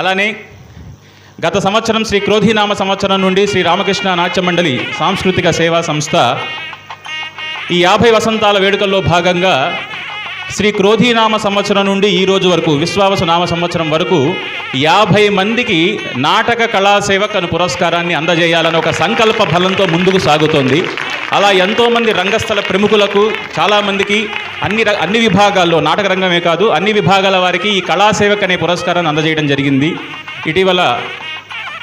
అలానే గత సంవత్సరం శ్రీ క్రోధీనామ సంవత్సరం నుండి శ్రీ రామకృష్ణ నాట్య మండలి సాంస్కృతిక సేవా సంస్థ ఈ యాభై వసంతాల వేడుకల్లో భాగంగా శ్రీ క్రోధీనామ సంవత్సరం నుండి ఈ రోజు వరకు విశ్వావసు నామ సంవత్సరం వరకు యాభై మందికి నాటక కళాసేవక్ అను పురస్కారాన్ని అందజేయాలని ఒక సంకల్ప బలంతో ముందుకు సాగుతోంది. అలా ఎంతోమంది రంగస్థల ప్రముఖులకు చాలామందికి అన్ని ర- అన్ని విభాగాల్లో నాటక రంగమే కాదు అన్ని విభాగాల వారికి ఈ కళాసేవక్ అనే పురస్కారాన్ని అందజేయడం జరిగింది. ఇటీవల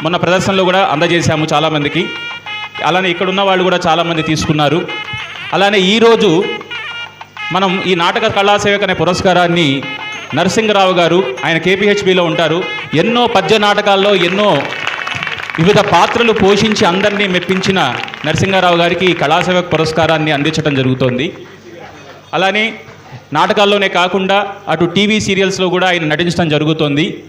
మొన్న ప్రదర్శనలో కూడా అందజేశాము చాలామందికి అలానే ఇక్కడ ఉన్న వాళ్ళు కూడా చాలామంది తీసుకున్నారు. అలానే ఈరోజు మనం ఈ నాటక కళాసేవక్ అనే పురస్కారాన్ని నరసింగరావు గారు ఆయన కేపీహెచ్బిలో ఉంటారు. ఎన్నో పద్య నాటకాల్లో ఎన్నో వివిధ పాత్రలు పోషించి అందరినీ మెప్పించిన నరసింహారావు గారికి కళాసేవక కళాసేవక్ పురస్కారాన్ని అందించడం జరుగుతోంది. అలానే నాటకాల్లోనే కాకుండా అటు టీవీ సీరియల్స్లో కూడా ఆయన నటించడం జరుగుతోంది.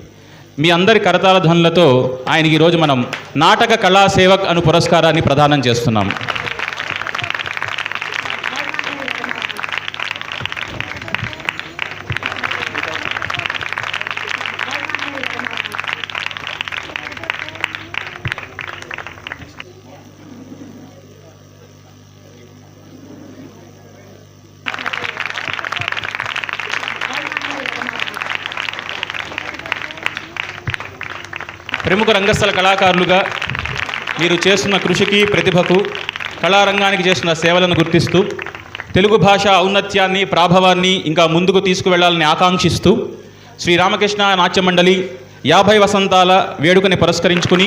మీ అందరి కరతాల ధ్వనులతో ఆయనకి ఈరోజు మనం నాటక కళాసేవక్ అను పురస్కారాన్ని ప్రదానం చేస్తున్నాం. ప్రముఖ రంగస్థల కళాకారులుగా మీరు చేస్తున్న కృషికి ప్రతిభకు కళారంగానికి చేస్తున్న సేవలను గుర్తిస్తూ తెలుగు భాష ఔన్నత్యాన్ని ప్రాభవాన్ని ఇంకా ముందుకు తీసుకువెళ్ళాలని ఆకాంక్షిస్తూ శ్రీ రామకృష్ణ నాట్య మండలి యాభై వసంతాల వేడుకని పురస్కరించుకుని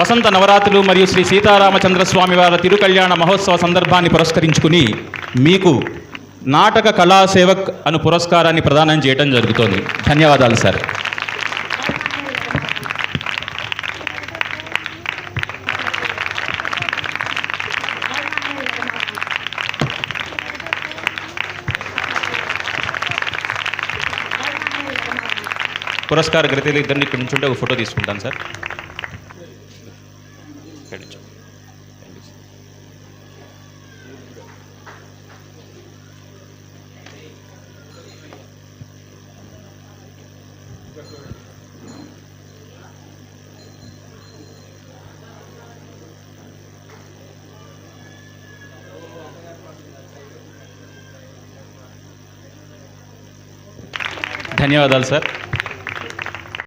వసంత నవరాత్రులు మరియు శ్రీ సీతారామచంద్ర స్వామి వారి తిరుకళ్యాణ మహోత్సవ సందర్భాన్ని పురస్కరించుకుని మీకు నాటక కళాసేవక్ అను పురస్కారాన్ని ప్రదానం చేయడం జరుగుతోంది. ధన్యవాదాలు సార్. పురస్కార గ్రహీతలు ఇద్దరిని ఇక్కడ నుంచి ఉంటే ఒక ఫోటో తీసుకుంటాను సార్. ధన్యవాదాలు సార్.